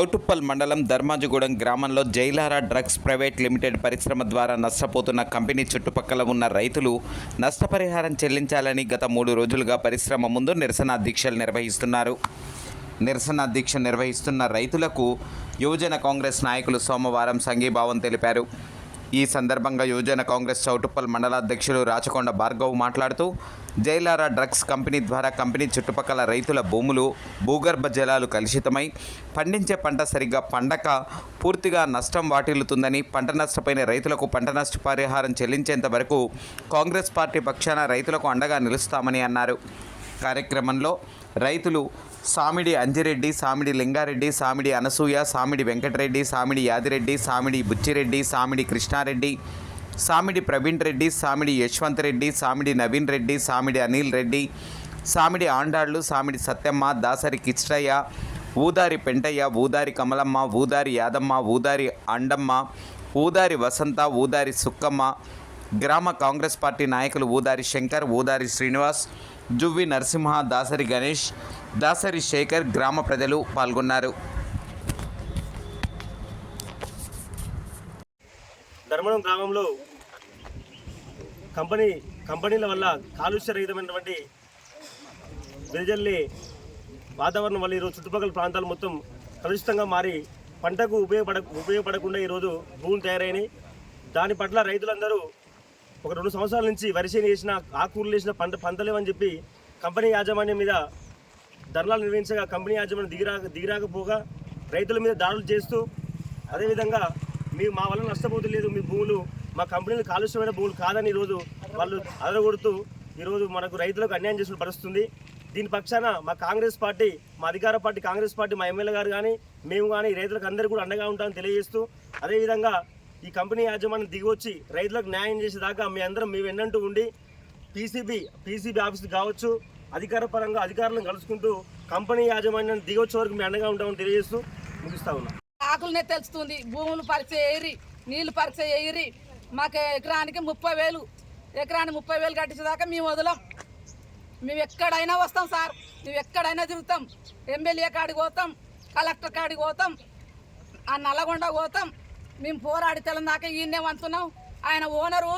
చౌటుప్పల్ మండలం ధర్మాజగూడెం గ్రామంలో జైలారా drugs private limited పరిశ్రమ ద్వారా నష్టపోతున్న కంపెనీ చుట్టుపక్కల ఉన్న రైతులు నష్టపరిహారం చెల్లించాలని గత మూడు రోజులుగా పరిశ్రమ ముందు నిరసన దీక్షలు నిర్వహిస్తున్నారు. నిరసన దీక్ష నిర్వహిస్తున్న రైతులకు యువజన కాంగ్రెస్ నాయకులు సోమవారం సంఘీభావం తెలిపారు. ఈ సందర్భంగా యువజన కాంగ్రెస్ చౌటుప్పల్ మండలాధ్యక్షులు రాచకొండ భార్గవ్ మాట్లాడుతూ జైలారా డ్రగ్స్ కంపెనీ ద్వారా కంపెనీ చుట్టుపక్కల రైతుల భూములు భూగర్భ జలాలు కలుషితమై పండించే పంట సరిగ్గా పండక పూర్తిగా నష్టం వాటిల్లుతుందని పంట నష్టపోయిన రైతులకు పంట నష్ట పరిహారం చెల్లించేంత వరకు కాంగ్రెస్ పార్టీ పక్షాన రైతులకు అండగా నిలుస్తామని అన్నారు. కార్యక్రమంలో రైతులు సామిడి అంజిరెడ్డి సామిడి లింగారెడ్డి సామిడి అనసూయ సామిడి వెంకటరెడ్డి సామిడి యాదిరెడ్డి సామిడి బుచ్చిరెడ్డి సామిడి కృష్ణారెడ్డి సామిడి ప్రవీణ్ రెడ్డి సామిడి యశ్వంత్ రెడ్డి సామిడి నవీన్ రెడ్డి సామిడి అనిల్ రెడ్డి సామిడి ఆండాళ్ళు సామిడి సత్యమ్మ దాసరి కిష్టయ్య ఊదారి పెంటయ్య ఊదారి కమలమ్మ ఊదారి యాదమ్మ ఊదారి అండమ్మ ఊదారి వసంత ఊదారి సుక్కమ్మ గ్రామ కాంగ్రెస్ పార్టీ నాయకులు ఊదారి శంకర్ ఊదారి శ్రీనివాస్ జువ్వి నరసింహ దాసరి గణేష్ దాసరి శేఖర్ గ్రామ ప్రజలు పాల్గొన్నారు. ధర్మనం గ్రామంలో కంపెనీ కంపెనీల వల్ల కాలుష్య రహితమైనటువంటి వెదజల్లి వాతావరణం వల్ల ఈరోజు చుట్టుపక్కల ప్రాంతాలు మొత్తం కలుషితంగా మారి పంటకు ఉపయోగపడ ఉపయోగపడకుండా ఈరోజు భూములు తయారైనాయి. దాని పట్ల రైతులందరూ ఒక రెండు సంవత్సరాల నుంచి వరిసేని వేసిన ఆకూరలు వేసిన పంట పంటలేవని చెప్పి కంపెనీ యాజమాన్యం మీద ధర్నాలు నిర్వహించగా కంపెనీ యాజమాన్యం దిగిరా దిగిరాకపోగా రైతుల మీద దాడులు చేస్తూ అదేవిధంగా మీరు మా వల్ల నష్టపోతలేదు మీ భూములు మా కంపెనీలు కాలుష్యమైన భూములు కాదని ఈరోజు వాళ్ళు అదరగొడుతూ ఈరోజు మనకు రైతులకు అన్యాయం చేసిన పరుస్తుంది దీని పక్షాన మా కాంగ్రెస్ పార్టీ మా అధికార పార్టీ కాంగ్రెస్ పార్టీ మా ఎమ్మెల్యే గారు కానీ మేము కానీ రైతులకు అందరికీ కూడా అండగా ఉంటామని తెలియజేస్తూ అదేవిధంగా ఈ కంపెనీ యాజమాన్యం దిగివచ్చి రైతులకు న్యాయం చేసేదాకా మీ అందరం మేము ఎన్నంటూ ఉండి పీసీబీ పీసీబీ ఆఫీస్ కావచ్చు అధికార పరంగా అధికారులను కలుసుకుంటూ కంపెనీ యాజమాన్యాన్ని దిగొచ్చే వరకు మేము అండగా ఉంటామని తెలియజేస్తూ ముగిస్తా ఉన్నా. ఆకులనే తెలుస్తుంది. భూములు పరీక్ష ఎయిరి నీళ్ళు పరీక్ష ఎయిరి మాకు ఎకరానికి ముప్పై వేలు ఎకరానికి ముప్పై వేలు కట్టించేదాకా మేము వదలం. మేము ఎక్కడైనా వస్తాం సార్. మేము ఎక్కడైనా తిరుగుతాం. ఎమ్మెల్యే కాడికి పోతాం కలెక్టర్ కాడికి పోతాం ఆ నల్లగొండ పోతాం. మేము పోరాడి తెలందాక ఈయన్నే వంతున్నాం. ఆయన ఓనరు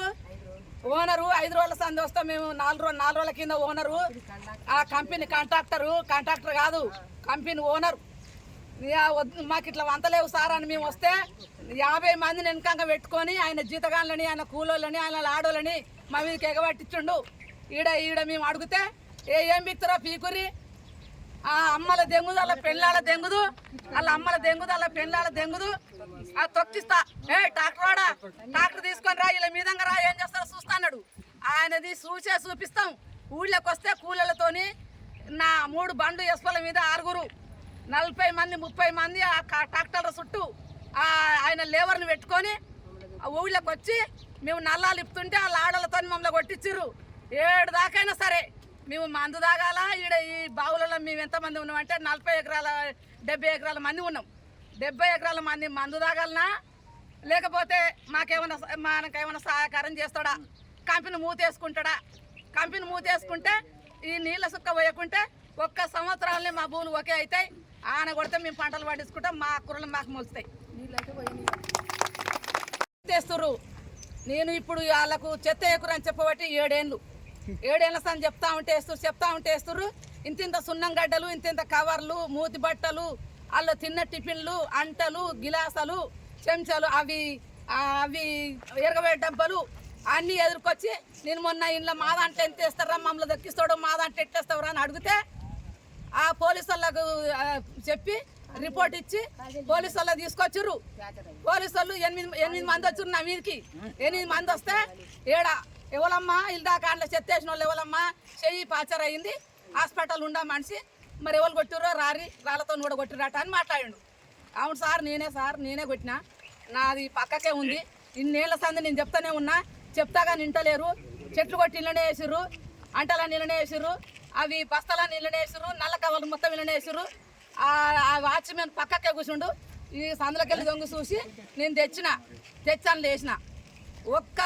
ఓనరు ఐదు రోజుల సంది వస్తాం మేము నాలుగు రోజులు నాలుగు రోజుల కింద ఓనరు. ఆ కంపెనీ కాంట్రాక్టరు కాంట్రాక్టర్ కాదు కంపెనీ ఓనర్. వద్దు, మాకు ఇట్లా వంతలేవు సార్ అని మేము వస్తే యాభై మందిని వెనకంగా పెట్టుకొని ఆయన జీతగాళ్ళని ఆయన కూలోళ్ళని ఆయన ఆడోళ్ళని మా మీదకి ఎగబట్టించుండు ఈడ ఈడ మేము అడిగితే ఏ ఏం బిత్తురా పీకురి ఆ అమ్మల దెంగుదల పెళ్ళాల దెంగుదు అలా అమ్మల దెంగుదల పెళ్ళాల దెంగుదు. ఆ తొక్కిస్తా. ఏ ట్రాక్టర్ వాడా? డాక్టర్ తీసుకొని రా ఇలా మీదంగా రా ఏం చేస్తారో చూస్తాడు ఆయనది చూసే చూపిస్తాం. ఊళ్ళోకి వస్తే కూలీలతోని నా మూడు బండ్లు ఎస్పల మీద ఆరుగురు. నలభై మంది ముప్పై మంది ఆ ట్రాక్టర్ల చుట్టూ ఆయన లేబర్ని పెట్టుకొని ఆ ఊళ్ళోకి వచ్చి మేము నల్లాలు ఇప్పుతుంటే ఆ లాడలతో మమ్మల్ని కొట్టించిర్రు. ఏడు దాకైనా సరే మేము మందు తాగాల? ఈడ ఈ బావులలో మేము ఎంతమంది ఉన్నామంటే నలభై ఎకరాల డెబ్బై ఎకరాల మంది ఉన్నాం. డెబ్బై ఎకరాల మంది మందు తాగాలనా? లేకపోతే మాకేమైనా మనకేమైనా సహకారం చేస్తాడా? కంపెనీ మూతేసుకుంటాడా? కంపెనీ మూతేసుకుంటే ఈ నీళ్ళ సుక్క పోయకుంటే ఒక్క సంవత్సరాలనే మా భూములు ఒకే అవుతాయి ఆన కొడితే మేము పంటలు పండించుకుంటాం మా కూరలు మాకు మొలుస్తాయి. తెస్తురు నేను ఇప్పుడు వాళ్ళకు చెత్త ఎకురు అని చెప్పబట్టి ఏడేళ్ళు. ఏడేళ్ళ సని చెప్తా ఉంటే వేస్తారు చెప్తా ఉంటే వేస్తారు ఇంత ఇంత సున్నం గడ్డలు ఇంత ఇంత కవర్లు మూతి బట్టలు వాళ్ళు తిన్న టిఫిన్లు అంటలు గిలాసలు చెంచాలు అవి అవి ఎరగబోయే డబ్బలు అన్నీ ఎదుర్కొచ్చి నేను మొన్న ఇంట్లో మా దాంట్లో ఎంత ఇస్తారా మమ్మల్ని దక్కిస్తాడు మా దాంట్లో ఎట్టేస్తావురా? అని అడిగితే ఆ పోలీసు వాళ్ళకు చెప్పి రిపోర్ట్ ఇచ్చి పోలీసు వాళ్ళు తీసుకొచ్చారు పోలీసు వాళ్ళు ఎనిమిది ఎనిమిది మంది వచ్చారు నా మీదకి ఎనిమిది మంది వస్తే ఏడా ఎవలమ్మా? ఇల్దాకా కాండ్ల చెత్తేసిన వాళ్ళు ఎవలమ్మా? చెయ్యి పాచర్ అయింది హాస్పిటల్ ఉండా మనిషి. మరి ఎవరు కొట్టిరో రారి రాళ్ళతో కూడా కొట్టిరట అని మాట్లాడిండు. అవును సార్ నేనే సార్ నేనే కొట్టినా. నాది పక్కకే ఉంది. ఇన్నేళ్ళ సంది నేను చెప్తానే ఉన్నా. చెప్తాగా నింటలేరు. చెట్లు కొట్టి ఇళ్ళనే వేసిర్రు. అంటలా నిలనే వేసిర్రు. అవి బస్తలా నిలనే వేసిర్రు. నల్ల కవర్లు మొత్తం ఇళ్ళనే వేసిర్రు. ఆ వాచ్మెన్ పక్కకే కూర్చుండు ఈ సందులకెళ్ళి దొంగ చూసి నేను తెచ్చిన తెచ్చాను లేచిన ఒక్క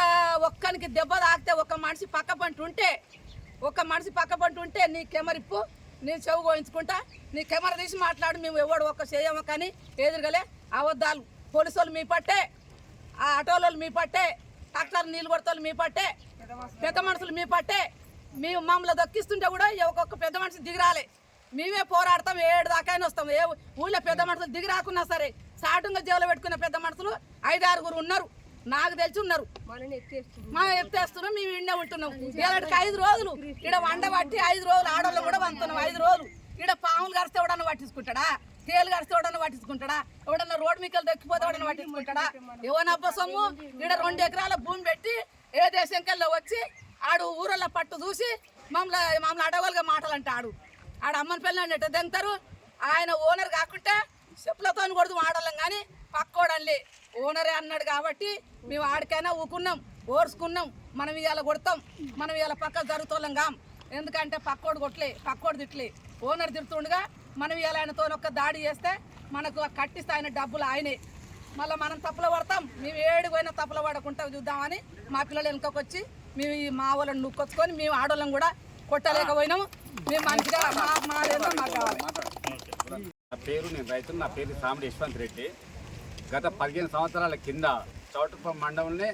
ఒక్కనికి దెబ్బ తాకితే ఒక్క మనిషి పక్క పంట ఉంటే ఒక్క మనిషి పక్క పంట ఉంటే నీ కెమరిప్పు నేను చెవు కోయించుకుంటా నీ కెమెరా తీసి మాట్లాడు మేము ఎవడు ఒక్క చేయము కానీ ఎదురుగలే. అబద్ధాలు. పోలీసు వాళ్ళు మీ పట్టే ఆ ఆటోలు మీ పట్టే ట్రాక్టర్ నీళ్ళు మీ పట్టే పెద్ద మనుషులు మీ పట్టే. మేము మమ్మల్ని దక్కిస్తుంటే కూడా ఒక్కొక్క పెద్ద మనిషి దిగిరాలే మేమే పోరాడతాం ఏడు దాకా వస్తాం. ఏ ఊళ్ళో పెద్ద మనుషులు దిగి రాకున్నా సరే సాటుగా జేబులో పెట్టుకున్న పెద్ద మనుషులు ఐదారుగురు ఉన్నారు. నాకు తెలిసి ఉన్నారు. మనం ఎత్తేస్తున్నాం మేము ఇండే ఉంటున్నాం. ఇలాంటికి ఐదు రోజులు. ఇక్కడ వండ పట్టి ఐదు రోజులు ఆడవాళ్ళు కూడా వంతున్నాం ఐదు రోజులు. ఇక్కడ పాములు కరిస్తే ఎవడన్నా పట్టించుకుంటాడా? తేలు కరిస్తే ఎవడన్నా పట్టించుకుంటాడా? ఎవడన్నా రోడ్డు మీకలు దక్కిపోతే ఎవడన్నా పట్టించుకుంటాడా? ఎవరన్నా అబ్బ సొమ్ము. ఇక్కడ రెండు ఎకరాల భూమి పెట్టి ఏ దేశంకెళ్ళో వచ్చి ఆడు ఊరల్లో పట్టు చూసి మమ్మల్ని మమ్మల్ని అడవులుగా మాటలు అంటే ఆడు ఆడ అమ్మని పిల్లని ఎట్ట దింతారు ఆయన ఓనర్ కాకుంటే చెప్పులతో కొడుతూ ఆడలేం కానీ పక్కోడల్లి ఓనరే అన్నాడు కాబట్టి మేము ఆడికైనా ఊకున్నాం ఓర్చుకున్నాం మనం ఇవాళ కొడతాం మనం ఇవాళ పక్క జరుగుతోళ్ళం కాం ఎందుకంటే పక్కోడు కొట్లే పక్కోడు తిట్లే ఓనర్ తిడుతుండగా మనం ఇవాళ ఆయనతో ఒక్క దాడి చేస్తే మనకు ఆ కట్టిస్తే ఆయన డబ్బులు ఆయనే మళ్ళీ మనం తప్పులు పడతాం మేము ఏడు పోయినా తప్పులో పడకుండా చూద్దామని మా పిల్లలు వెనుకొచ్చి మేము ఈ మా వాళ్ళని నుక్కొచ్చుకొని మేము ఆడవాళ్ళం కూడా కొట్టలేకపోయినాము మేము మంచిగా మా మా మాకు కావాలి నా పేరు నేను రైతు నా పేరు సామిడి యశ్వంత్ రెడ్డి గత పదిహేను సంవత్సరాల కింద చౌటప్ప మండలంలో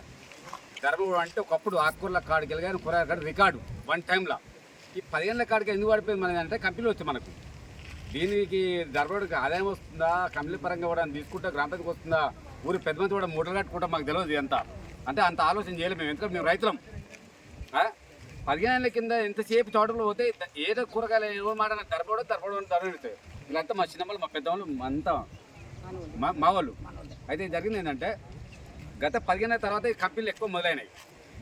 ధర్మవరం అంటే ఒకప్పుడు ఆకుకూరల కాడికి వెళ్ళగానే కూరగాయల కాడ రికార్డు వన్ టైంలో ఈ పదిహేనుల కాడికి ఎందుకు పడిపోయింది మనది అంటే కంపెనీలు వచ్చి మనకు. దీనికి ధర్మవరంకి ఆదాయం వస్తుందా కంపెనీ పరంగా కూడా తీసుకుంటే గ్రామ వస్తుందా ఊరి పెద్ద మంది కూడా మూటలు కట్టుకుంటా మాకు తెలియదు ఎంత అంటే అంత ఆలోచన చేయలేము మేము ఎందుకంటే మేము రైతులం. పదిహేనుల పదిహేను కింద ఎంతసేపు తోటలో పోతే ఏదో కూరగాయలు ఏమో మాట ధరపడో ధరపడో ధరపెడతాయి వీళ్ళంతా మా చిన్నమ్మలు మా పెద్దవాళ్ళు అంతా మా వాళ్ళు. అయితే జరిగింది ఏంటంటే గత పదిహేను తర్వాత ఈ కంపెనీలు ఎక్కువ మొదలైనాయి.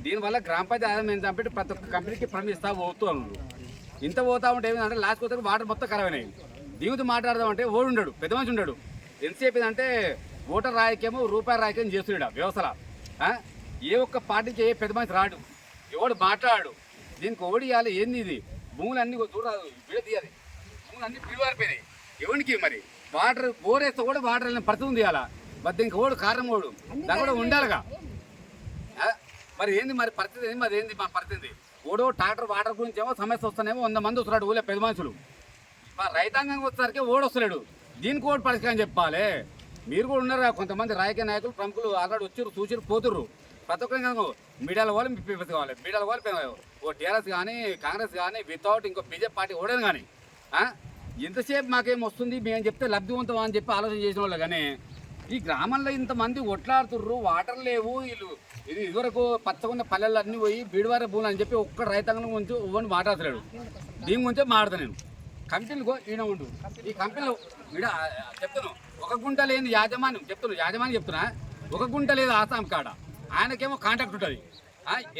దీనివల్ల గ్రామ పంచాయతీ ఆదాయం ఏంటి ప్రతి ఒక్క కంపెనీకి ప్రమిస్తా పోతూ ఉన్నారు. ఇంత పోతా ఉంటే ఏమిటంటే లాస్ట్ పోతే వాటర్ మొత్తం ఖరాబ్ అయినాయి. దీనితో మాట్లాడదామంటే ఓడు ఉండడు పెద్ద మనిషి ఉండడు. ఎంతసేపు ఏంటంటే ఓటర్ రాయకేమో రూపాయి రాయకేమో చేస్తున్నాడు వ్యవస్థల. ఏ ఒక్క పార్టీకి ఏ పెద్ద మనిషి రాడు. ఎవడు మాట్లాడు. దీనికి ఓడి ఇవ్వాలి ఏంది ఇది? భూములు అన్ని చూడరాదు విడ తీయాలి. భూములు అన్ని పిలువారిపోయినాయి ఎవరికి మరి? వాటర్ బోరేస్తే కూడా వాటర్ వెళ్ళిన పరిస్థితి ఉంది ఇవాళ. మరి దీనికి ఓడు కారణం ఓడు. దాని కూడా ఉండాలిగా? మరి ఏంది మరి పరిస్థితి ఏంది? మరి ఏంది మా పరిస్థితి? ఓడో ట్రాక్టర్ వాటర్ గురించి ఏమో సమస్య వస్తానేమో వంద మంది వస్తున్నాడు ఊళ్ళో పెద్ద మనుషులు. మా రైతాంగం వచ్చేసరికి ఓడి వస్తలేడు. దీనికి ఓడి పరిష్కారం చెప్పాలి. మీరు కూడా ఉన్నారు కొంతమంది రాజకీయ నాయకులు ప్రముఖులు ఆల్రెడీ వచ్చారు చూసిరు పోతుర్రు. ప్రతి ఒక్కరు మీడియాల వాళ్ళు పీపీఎస్ కావాలి. మీడియాల వాళ్ళు ఓ టీఆర్ఎస్ కానీ కాంగ్రెస్ కానీ వితౌట్ ఇంకో బీజేపీ పార్టీ ఓడని కానీ? ఎంతసేపు మాకేం వస్తుంది మేము చెప్తే లబ్ధివంతం అని చెప్పి ఆలోచన చేసిన వాళ్ళు కానీ ఈ గ్రామంలో ఇంతమంది ఒట్లాడుతుర్రు వాటర్ లేవు వీళ్ళు ఇది ఇదివరకు పచ్చకున్న పల్లెలు అన్ని పోయి బీడువార భూములు అని చెప్పి ఒక్క రైతాంగం గురించి ఒవ్వని మాట్లాడలేడు దీని గురించే మాట్లాడతా నేను. కంపెనీలు ఈయన ఉండు. ఈ కంపెనీలు ఈడ చెప్తాను ఒక గుంట లేని యాజమాన్యం చెప్తాను యాజమాన్యం చెప్తున్నా ఒక గుంట లేదు ఆసాం కాడ ఆయనకేమో కాంటాక్ట్ ఉంటుంది.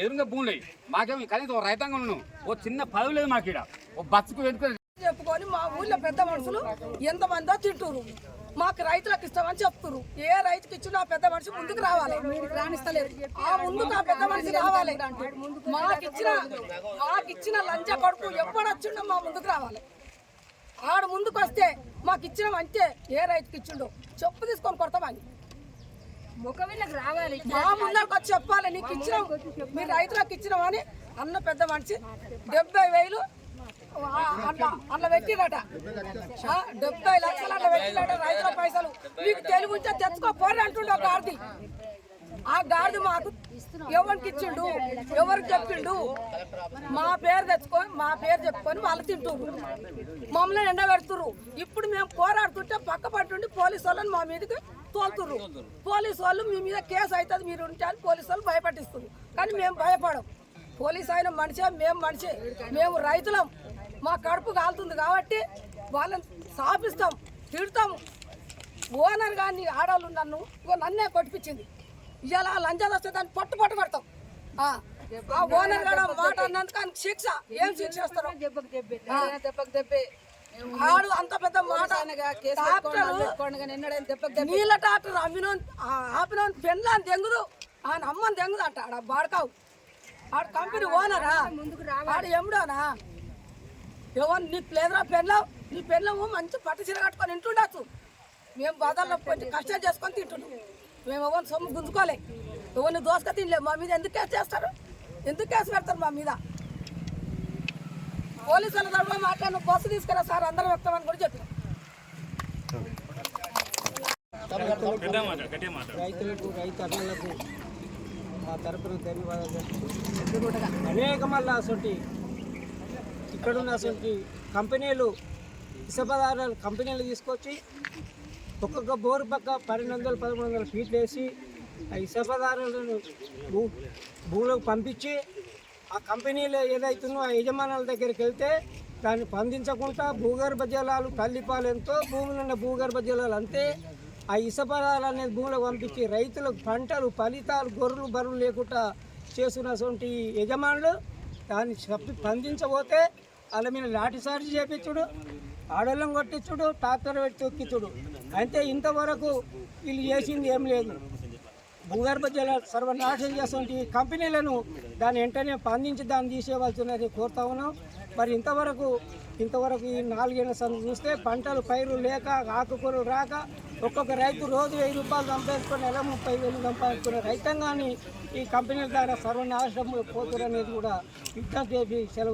ఎదురుగా భూములు. మాకేమో కనీసం ఒక రైతాంగం ఉన్నాం. ఓ చిన్న పదవి లేదు మాకు ఈడ ఓ బస్సుకు వెనుక చెప్పుకొని మా ఊళ్ళో పెద్ద మనుషులు ఎంతమందో తింటురు మాకు రైతులకు ఇస్తామని చెప్తురు ఏ రైతుకి ఇచ్చినా ఆ పెద్ద మనిషి ముందుకు రావాలి. రాణిస్తలేదు ఆ ముందుకు ఆ పెద్ద మనిషి రావాలి. మాకు ఇచ్చిన మాకు ఇచ్చిన లంచ కొడుకు ఎప్పుడు వచ్చిండో మా ముందుకు రావాలి. ఆడు ముందుకు వస్తే మాకు ఇచ్చిన అంతే. ఏ రైతుకి ఇచ్చిండో చెప్పు తీసుకొని కొడతామని రావాలి. మా ముందరకు వచ్చి చెప్పాలి. నీకు ఇచ్చినాం మీ రైతులకు ఇచ్చినామని అన్న పెద్ద మనిషి డెబ్బై వేలు అట్లా అట్లా పెట్టిరట. డెబ్బై లక్షలు అట్లా పెట్టిరట రైతుల పైసలు. మీకు తెలుగు ఉంటే తెచ్చుకో పోరు అంటుండే ఒక గాడిది. ఆ గార్ది మాకు ఎవరికి ఇచ్చిండు? ఎవరికి చెప్పిండు? మా పేరు తెచ్చుకొని మా పేరు చెప్పుకొని వాళ్ళు తింటుండ్రు మమ్మల్ని ఎండ పెడుతురు ఇప్పుడు మేము పోరాడుతుంటే పక్క పట్టుండి పోలీసు వాళ్ళని మా మీదకి తోలుతుర్రు. పోలీసు వాళ్ళు మీ మీద కేసు అవుతుంది మీరు ఉంటే అని పోలీసు వాళ్ళు భయపట్టిస్తున్నారు కానీ మేము భయపడం. పోలీసు అయిన మనిషే మేము మనిషే. మేము రైతులం. మా కడుపు కాలుతుంది కాబట్టి వాళ్ళని సాపిస్తాం తిడతాం. ఓనర్ కానీ ఆడవాళ్ళు నన్ను ఇగో నన్నే కొట్టిపించింది ఇవాళ లంచాలు వస్తే దాన్ని పట్టు పట్టు ఆ ఓనర్ కూడా మాట అన్నందుకు శిక్ష. ఏం శిక్ష దెబ్బే ఆడు అంత పెద్ద మాట. నీళ్ళ డాక్టర్ అమ్మినో ఆపిన పెళ్ళని తెంగుదు ఆయన అమ్మని తెంగుదు అంట ఆడ బాడకావు. ఆడ కంపెనీ ఓనరా? ఆడ ఎముడోనా? ఎవరు నీకు లేదురా పెళ్ళం నీ పెళ్ళము మంచి పట్టు చీర కట్టుకొని ఇంటుండొచ్చు మేము బాధల్లో కొంచెం కష్టాలు చేసుకొని తింటున్నాం మేము ఎవరిని సొమ్ము గుంజుకోలే. ఎవరిని దోసక తినలేము. మా మీద ఎందుకు కేసు చేస్తారు? ఎందుకు కేసు పెడతారు మా మీద? పోలీసుల తరఫున మాట్లాడిన బస్సు తీసుకురా సార్ అందరం వస్తామని కూడా చెప్పిన. రైతులకు రైతు అన్నలకు మా తరపున ధన్యవాదాలు అనేక మళ్ళీ అసలు ఇక్కడున్న అసలు కంపెనీలు ఇసుక కంపెనీలు తీసుకొచ్చి ఒక్కొక్క బోరు పక్క పన్నెండు వందలు పదమూడు వందల ఫీట్లు వేసి ఆ ఇసుక భూ భూమిలోకి పంపించి ఆ కంపెనీలో ఏదైతుందో ఆ యజమానుల దగ్గరికి వెళ్తే దాన్ని పండించకుండా భూగర్భ జలాలు తల్లిపాలెంతో భూమిలో ఉన్న భూగర్భ జలాలు అంతే. ఆ ఇసపదాలు అనేది భూమిలోకి పంపించి రైతులకు పంటలు ఫలితాలు గొర్రెలు బరువులు లేకుండా చేస్తున్నటువంటి యజమానులు దాన్ని చెప్పి పండించబోతే వాళ్ళ మీద లాఠీ చార్జ్ చేపించుడు ఆడోళ్ళం కొట్టించుడు ట్రాక్టర్ పెట్టి తొక్కించుడు అయితే ఇంతవరకు వీళ్ళు చేసింది ఏం లేదు. భూగర్భ జల సర్వనాశనం చేసినటువంటి కంపెనీలను దాన్ని వెంటనే స్పందించి దాన్ని తీసేయవలసినది కోరుతా ఉన్నాం. మరి ఇంతవరకు ఇంతవరకు ఈ నాలుగేళ్ళ సంది చూస్తే పంటలు పైరు లేక ఆకుకూరలు రాక ఒక్కొక్క రైతు రోజు వెయ్యి రూపాయలు సంపాదించుకొని నెల ముప్పై వేలు సంపాదించుకునే రైతాంగాన్ని ఈ కంపెనీల ద్వారా సర్వనాశనం పోతున్నారు అనేది కూడా విజ్ఞప్తి చేసి సెలవు